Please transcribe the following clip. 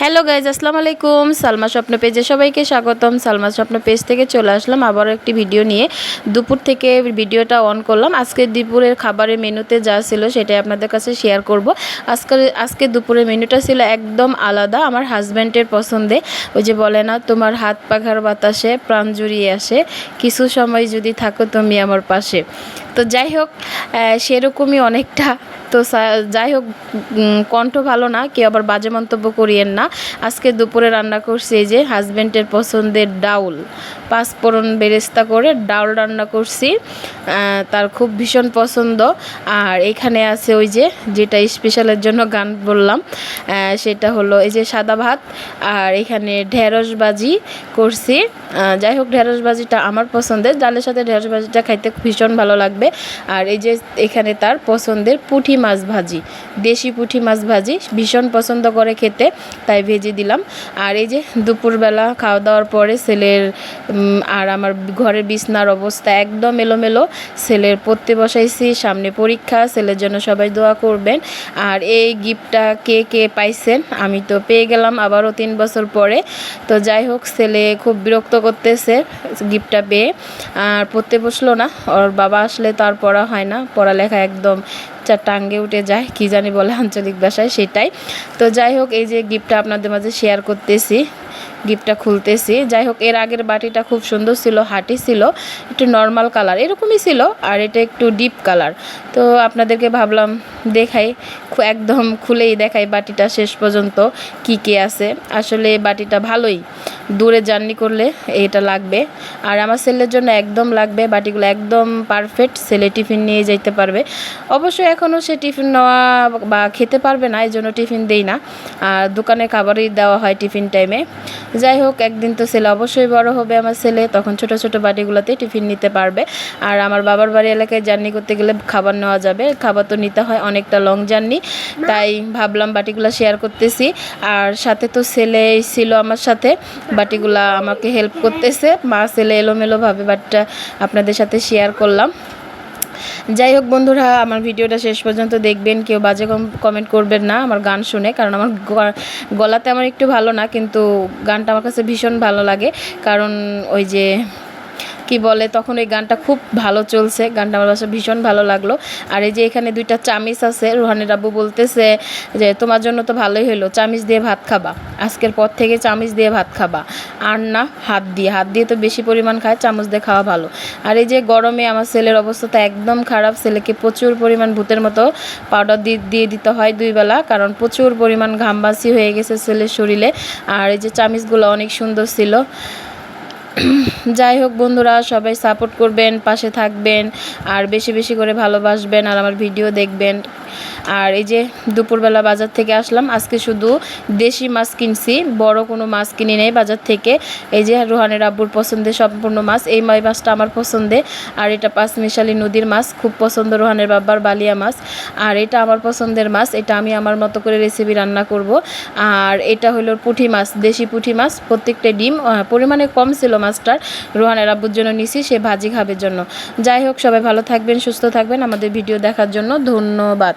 Hello guys আসসালামু আলাইকুম। সালমা স্বপ্ন পেজে সবাইকে স্বাগতম। সালমা স্বপ্ন পেজ থেকে চলে আসলাম আবারও একটি ভিডিও নিয়ে। দুপুর থেকে ভিডিওটা অন করলাম। আজকে দুপুরের খাবারের মেনুতে যা ছিল সেটাই আপনাদের কাছে শেয়ার করব। আজকে আজকে দুপুরের মেনুটা ছিল একদম আলাদা। আমার হাজব্যান্ডের পছন্দে। ওই যে বলে না, তোমার হাত পাখার বাতাসে প্রাণ জুড়িয়ে আসে। কিছু সময় যদি থাকো তুমি আমার পাশে। তো যাই হোক সেরকমই অনেকটা তো যাই হোক কণ্ঠ ভালো না, কেউ আবার বাজে মন্তব্য করিয়েন না। আজকে দুপুরে রান্না করছি এই যে হাজব্যান্ডের পছন্দের ডাউল। পাঁচফোড়ন বেরেস্তা করে ডাউল রান্না করছি তার খুব ভীষণ পছন্দ। আর এখানে আছে ওই যে, যেটা স্পেশালের জন্য গান বললাম সেটা হলো এই যে সাদা ভাত। আর এখানে ঢেঁড়স করছি। যাই হোক, ঢেঁড়স আমার পছন্দের। ডালের সাথে ঢেঁড়স ভাজিটা খাইতে ভীষণ ভালো লাগবে। আর এই যে, এখানে তার পছন্দের পুঁটি মাছ ভাজি, দেশি পুঁটি মাছ ভাজি ভীষণ পছন্দ করে খেতে, তাই ভেজে দিলাম। আর এই যে দুপুরবেলা খাওয়া দাওয়ার পরে ছেলের আর আমার ঘরের বিছনার অবস্থা একদম এলোমেলো, ছেলের পড়তে বসাইছি, সামনে পরীক্ষা, ছেলের জন্য সবাই দোয়া করবেন। আর এই গিফটটা কে কে পাইছেন আমি তো পেয়ে গেলাম আবারও তিন বছর পরে। তো যাই হোক, ছেলে খুব বিরক্ত করতেছে গিফটটা পেয়ে। আর পড়তে বসল না, ওর বাবা আসলে তার পড়া হয় না, পড়ালেখা একদম চা টাঙ্গে উঠে যায়, কি জানি বলে আঞ্চলিক ভাষায় সেটাই। তো যাই হোক, এই যে গিফটটা আপনাদের মাঝে শেয়ার করতেছি। গিফটটা খুলতেছি। যাই হোক এর আগের বাটিটা খুব সুন্দর ছিল, হাটি ছিল, একটু নর্মাল কালার এরকমই ছিল, আর এটা একটু ডিপ কালার তো আপনাদেরকে ভাবলাম দেখাই একদম খুলেই দেখাই বাটিটা শেষ পর্যন্ত কি কে আছে। আসলে বাটিটা ভালোই, দূরে জার্নি করলে এটা লাগবে। আর আমার ছেলের জন্য একদম লাগবে, বাটিগুলো একদম পারফেক্ট ছেলে টিফিন নিয়ে যেতে পারবে। অবশ্যই এখনও সে টিফিন নেওয়া বা খেতে পারবে না এই জন্য টিফিন দেই না। আর দোকানে খাবারই দেওয়া হয় টিফিন টাইমে যাই হোক, একদিন তো ছেলে অবশ্যই বড় হবে আমার ছেলে, তখন ছোট ছোট বাটিগুলোতে টিফিন নিতে পারবে। আর আমার বাবার বাড়ি এলাকায় জার্নি করতে গেলে খাবার নেওয়া যাবে, খাবার তো নিতে হয় অনেকটা লং জার্নি তাই ভাবলাম বাটিগুলো শেয়ার করতেছি। আর সাথে তো ছেলে ছিল আমার সাথে, বাটিগুলা আমাকে হেল্প করতেছে, মা ছেলে এলোমেলোভাবে বাটিটা আপনাদের সাথে শেয়ার করলাম। যাই হোক বন্ধুরা, আমার ভিডিওটা শেষ পর্যন্ত দেখবেন, কেউ বাজে কমেন্ট করবেন না আমার গান শুনে, কারণ আমার গলাতে আমার একটু ভালো না, কিন্তু গানটা আমার কাছে ভীষণ ভালো লাগে, কারণ ওই যে কি বলে, তখন ওই গানটা খুব ভালো চলছে, গানটা আমার কাছে ভীষণ ভালো লাগল। আর এই যে এখানে দুইটা চামিচ আছে, রুহানের আব্বু বলতেছে যে, তোমার জন্য তো ভালোই হলো চামিচ দিয়ে ভাত খাবা, আজকের পর থেকে চামিচ দিয়ে ভাত খাবা, আর না হাত দিয়ে হাত দিয়ে তো বেশি পরিমাণ খায়, চামচ দিয়ে খাওয়া ভালো। আর এই যে গরমে আমার ছেলের অবস্থাটা একদম খারাপ, ছেলেকে প্রচুর পরিমাণ ভূতের মতো পাউডার দিয়ে দিয়ে দিতে হয় দুইবেলা কারণ প্রচুর পরিমাণ ঘামবাসি হয়ে গেছে ছেলের শরীরে। আর এই যে চামিচগুলো অনেক সুন্দর ছিল। যাই হোক বন্ধুরা, সবাই সাপোর্ট করবেন, পাশে থাকবেন, আর বেশি বেশি করে ভালোবাসবেন আর আমার ভিডিও দেখবেন। আর এই যে দুপুরবেলা বাজার থেকে আসলাম, আজকে শুধু দেশি মাছ কিনছি, বড় কোনো মাছ কিনি নেই বাজার থেকে। এই যে রোহানের আব্বুর পছন্দের সম্পূর্ণ মাছ, এই মাই মাছটা আমার পছন্দে। আর এটা পাঁচমিশালি নদীর মাছ, খুব পছন্দ রোহানের বাবার বালিয়া মাছ। আর এটা আমার পছন্দের মাছ, এটা আমি আমার মতো করে রেসিপি রান্না করব। আর এটা হলো পুঁটি মাছ, দেশি পুঁটি মাছ, প্রত্যেকটা ডিম পরিমাণে কম ছিল মাছটার, রোহানের আব্বুর জন্য নিছি, সে ভাজি খাবের জন্য। যাই হোক, সবাই ভালো থাকবেন, সুস্থ থাকবেন আমাদের ভিডিও দেখার জন্য ধন্যবাদ।